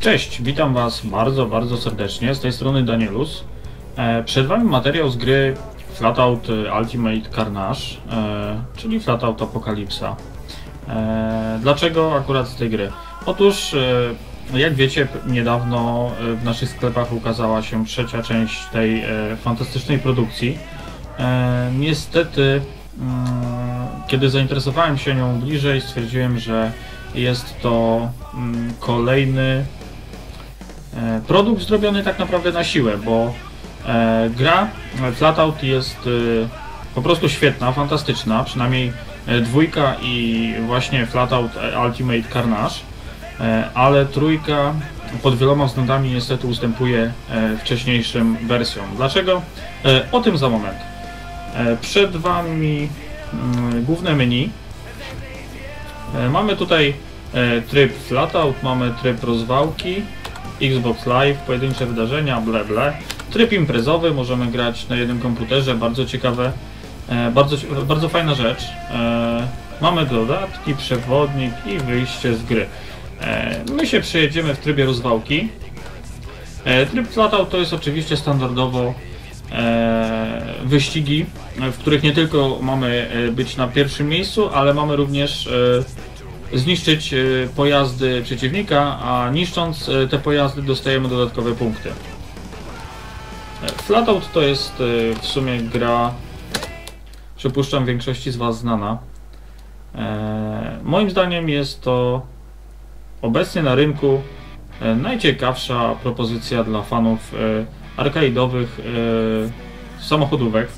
Cześć, witam Was bardzo, bardzo serdecznie. Z tej strony Danielus. E, przed Wami materiał z gry Flatout Ultimate Carnage, e, czyli Flatout Apokalipsa. E, dlaczego akurat z tej gry? Otóż, e, jak wiecie, niedawno e, w naszych sklepach ukazała się trzecia część tej e, fantastycznej produkcji. E, niestety, mm, kiedy zainteresowałem się nią bliżej, stwierdziłem, że jest to mm, kolejny e, produkt zrobiony tak naprawdę na siłę, bo e, gra e, Flatout jest e, po prostu świetna, fantastyczna, przynajmniej e, dwójka i właśnie Flatout e, Ultimate Carnage, e, ale trójka pod wieloma względami niestety ustępuje e, wcześniejszym wersjom. Dlaczego? E, o tym za moment. E, przed Wami mm, główne menu. E, Mamy tutaj e, tryb Flatout, mamy tryb rozwałki, Xbox Live, pojedyncze wydarzenia, ble ble. Tryb imprezowy, możemy grać na jednym komputerze, bardzo ciekawe, e, bardzo, bardzo fajna rzecz. E, mamy dodatki, przewodnik i wyjście z gry. E, my się przejedziemy w trybie rozwałki. Tryb Flatout to jest oczywiście standardowo wyścigi, w których nie tylko mamy być na pierwszym miejscu, ale mamy również zniszczyć e, pojazdy przeciwnika, a niszcząc e, te pojazdy dostajemy dodatkowe punkty. E, Flatout to jest w sumie gra, przypuszczam, większości z Was znana. Moim zdaniem jest to obecnie na rynku najciekawsza propozycja dla fanów arkaidowych samochodówek,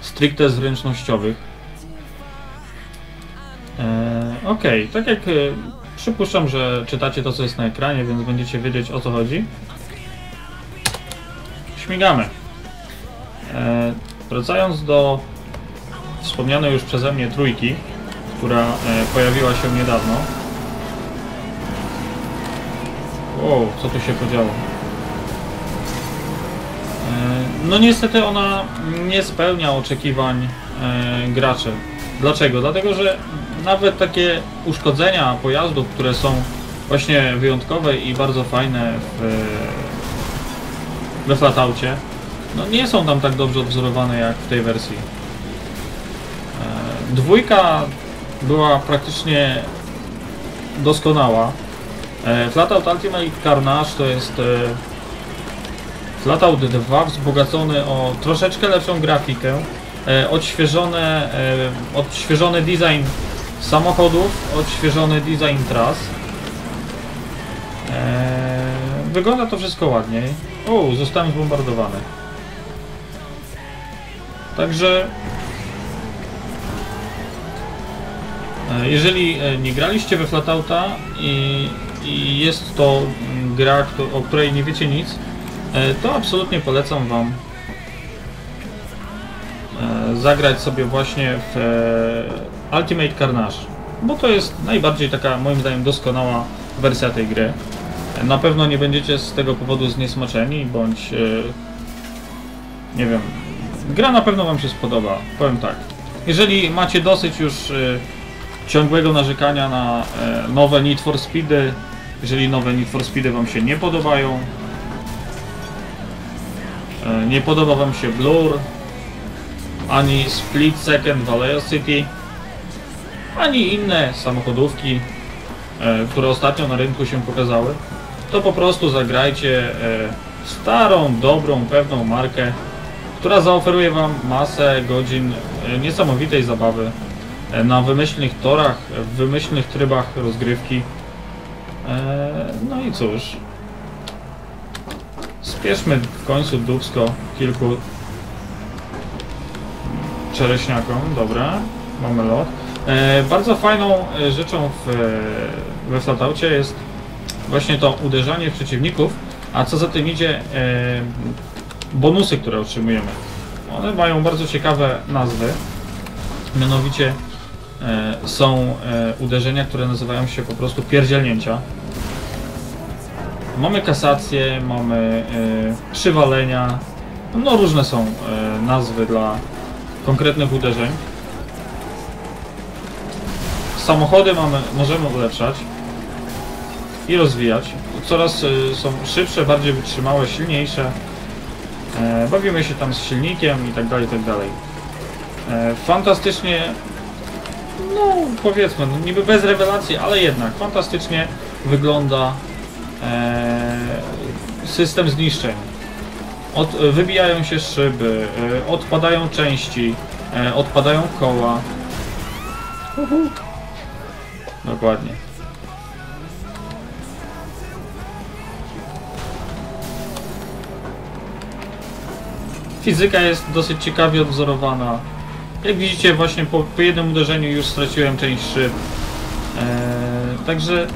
stricte zręcznościowych. Okej, tak jak e, przypuszczam, że czytacie to, co jest na ekranie, więc będziecie wiedzieć o co chodzi. Śmigamy. E, wracając do wspomnianej już przeze mnie trójki, która e, pojawiła się niedawno. Wow, co tu się podziało? E, No niestety ona nie spełnia oczekiwań e, graczy. Dlaczego? Dlatego, że nawet takie uszkodzenia pojazdów, które są właśnie wyjątkowe i bardzo fajne w, we Flataucie, no nie są tam tak dobrze odwzorowane jak w tej wersji. E, Dwójka była praktycznie doskonała. E, Flatout Ultimate Carnage to jest e, Flatout 2 wzbogacony o troszeczkę lepszą grafikę, odświeżone, odświeżony design samochodów, odświeżony design tras. E, wygląda to wszystko ładniej. O, zostałem zbombardowany. Także e, jeżeli e, nie graliście we Flatouta i, i jest to gra, o której nie wiecie nic, e, to absolutnie polecam Wam zagrać sobie właśnie w e, Ultimate Carnage, bo to jest najbardziej taka moim zdaniem doskonała wersja tej gry. Na pewno nie będziecie z tego powodu zniesmaczeni, bądź e, nie wiem, gra na pewno Wam się spodoba, powiem tak. Jeżeli macie dosyć już e, ciągłego narzekania na nowe Need for Speedy, jeżeli nowe Need for Speedy Wam się nie podobają, nie podoba Wam się Blur, ani Split Second Velocity, ani inne samochodówki, e, które ostatnio na rynku się pokazały, to po prostu zagrajcie e, starą, dobrą, pewną markę, która zaoferuje Wam masę godzin e, niesamowitej zabawy na wymyślnych torach, w wymyślnych trybach rozgrywki. No i cóż, spieszmy w końcu dubsko kilku czereśniakom, dobra, mamy lot. E, bardzo fajną e, rzeczą w, e, we Flataucie jest właśnie to uderzanie w przeciwników, a co za tym idzie e, bonusy, które otrzymujemy. One mają bardzo ciekawe nazwy, mianowicie e, są e, uderzenia, które nazywają się po prostu pierdzielnięcia. Mamy kasację, mamy przywalenia, no różne są nazwy dla konkretnych uderzeń. Samochody mamy, możemy ulepszać. i rozwijać. Coraz y, są szybsze, bardziej wytrzymałe, silniejsze. E, bawimy się tam z silnikiem i tak dalej, i tak dalej. E, fantastycznie, no powiedzmy, no, niby bez rewelacji, ale jednak fantastycznie wygląda e, system zniszczeń. Od, wybijają się szyby, e, odpadają części, e, odpadają koła. Dokładnie. Fizyka jest dosyć ciekawie odwzorowana. Jak widzicie, właśnie po, po jednym uderzeniu już straciłem część szyb. Eee, także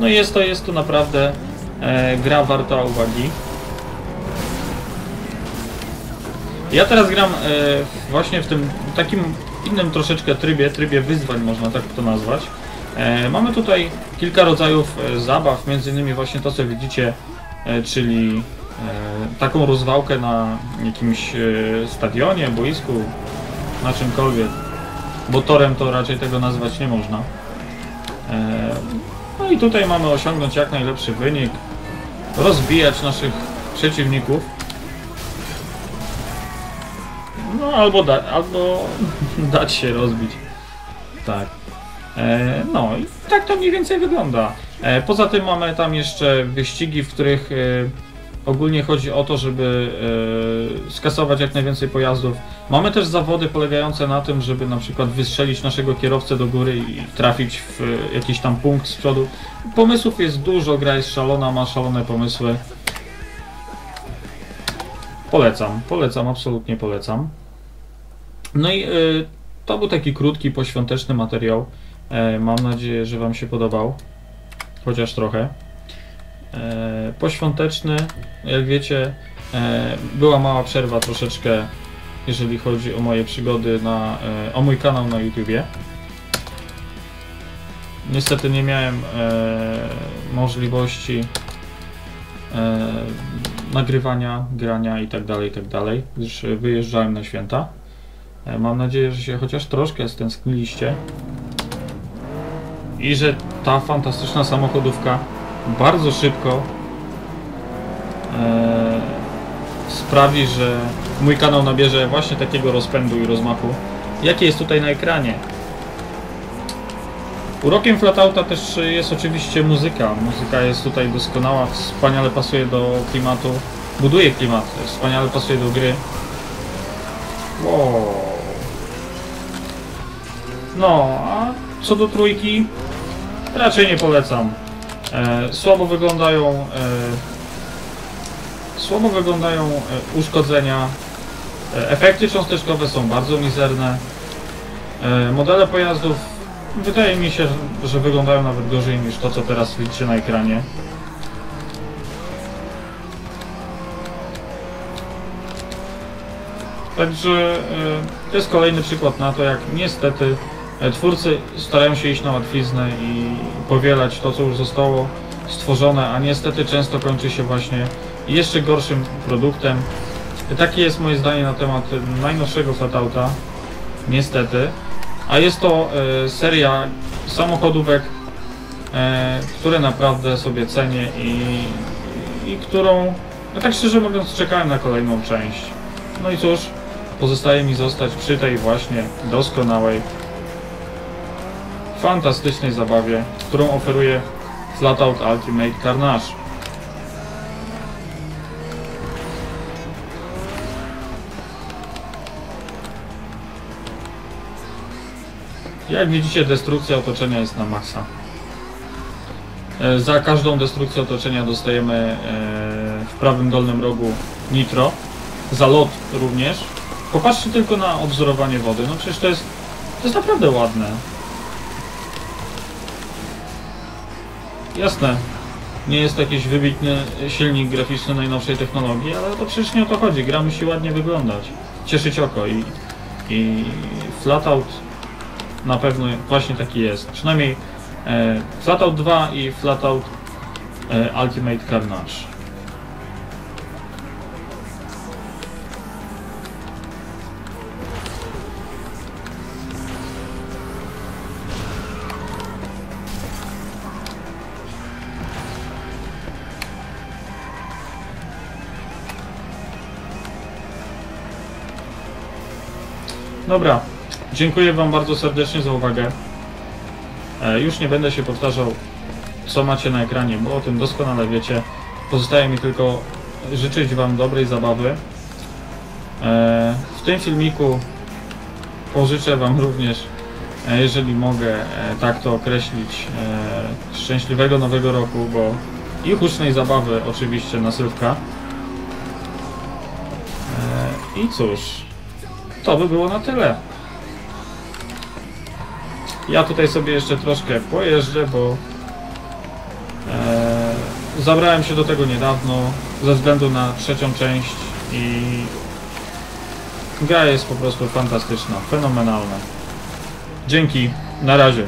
no jest to, jest to naprawdę e, gra warta uwagi. Ja teraz gram e, właśnie w tym takim innym troszeczkę trybie, trybie wyzwań można tak to nazwać. E, mamy tutaj kilka rodzajów e, zabaw, między innymi właśnie to co widzicie, e, czyli e, taką rozwałkę na jakimś e, stadionie, boisku, na czymkolwiek. Bo torem to raczej tego nazwać nie można. No i tutaj mamy osiągnąć jak najlepszy wynik, rozbijać naszych przeciwników. No albo, da, albo dać się rozbić. Tak. E, no i tak to mniej więcej wygląda. E, poza tym mamy tam jeszcze wyścigi, w których e, ogólnie chodzi o to, żeby e, skasować jak najwięcej pojazdów. Mamy też zawody polegające na tym, żeby na przykład wystrzelić naszego kierowcę do góry i trafić w e, jakiś tam punkt z przodu. Pomysłów jest dużo, gra jest szalona, ma szalone pomysły. Polecam, polecam, absolutnie polecam. No i y, to był taki krótki, poświąteczny materiał. E, mam nadzieję, że Wam się podobał. Chociaż trochę. E, poświąteczny, jak wiecie, e, była mała przerwa troszeczkę, jeżeli chodzi o moje przygody na, o mój kanał na YouTubie. Niestety nie miałem możliwości nagrywania, grania i tak dalej, i tak gdyż wyjeżdżałem na święta. E, Mam nadzieję, że się chociaż troszkę stęskniliście i że ta fantastyczna samochodówka bardzo szybko e, sprawi, że mój kanał nabierze właśnie takiego rozpędu i rozmachu, jaki jest tutaj na ekranie. Urokiem Flatouta też jest oczywiście muzyka. Muzyka jest tutaj doskonała, wspaniale pasuje do klimatu, buduje klimat, wspaniale pasuje do gry. Wow. No, a co do trójki, raczej nie polecam. E, słabo wyglądają e, słabo wyglądają e, uszkodzenia. E, efekty cząsteczkowe są bardzo mizerne. E, modele pojazdów wydaje mi się, że wyglądają nawet gorzej niż to, co teraz widzicie na ekranie. Także to jest kolejny przykład na to, jak niestety twórcy starają się iść na łatwiznę i powielać to, co już zostało stworzone, a niestety często kończy się właśnie jeszcze gorszym produktem. Takie jest moje zdanie na temat najnowszego Flatouta, niestety. A jest to e, seria samochodówek, e, które naprawdę sobie cenię i, i którą, no tak szczerze mówiąc, czekałem na kolejną część. No i cóż, pozostaje mi zostać przy tej właśnie doskonałej, fantastycznej zabawie, którą oferuje Flatout Ultimate Carnage. Jak widzicie, destrukcja otoczenia jest na maksa. E, Za każdą destrukcję otoczenia dostajemy e, w prawym dolnym rogu nitro. Za lot również. Popatrzcie tylko na odwzorowanie wody. No przecież to jest, to jest naprawdę ładne. Jasne, nie jest to jakiś wybitny silnik graficzny najnowszej technologii, ale to przecież nie o to chodzi. Gra musi ładnie wyglądać, cieszyć oko i, i Flatout na pewno właśnie taki jest. Przynajmniej e, Flatout 2 i Flatout e, Ultimate Carnage. Dobra, dziękuję Wam bardzo serdecznie za uwagę. E, już nie będę się powtarzał, co macie na ekranie, bo o tym doskonale wiecie. Pozostaje mi tylko życzyć Wam dobrej zabawy. E, w tym filmiku pożyczę Wam również, e, jeżeli mogę tak to określić, szczęśliwego nowego roku, bo i hucznej zabawy oczywiście na sylwka. I cóż, to by było na tyle. Ja tutaj sobie jeszcze troszkę pojeżdżę, bo e, zabrałem się do tego niedawno ze względu na trzecią część i gra jest po prostu fantastyczna, fenomenalna. Dzięki, na razie.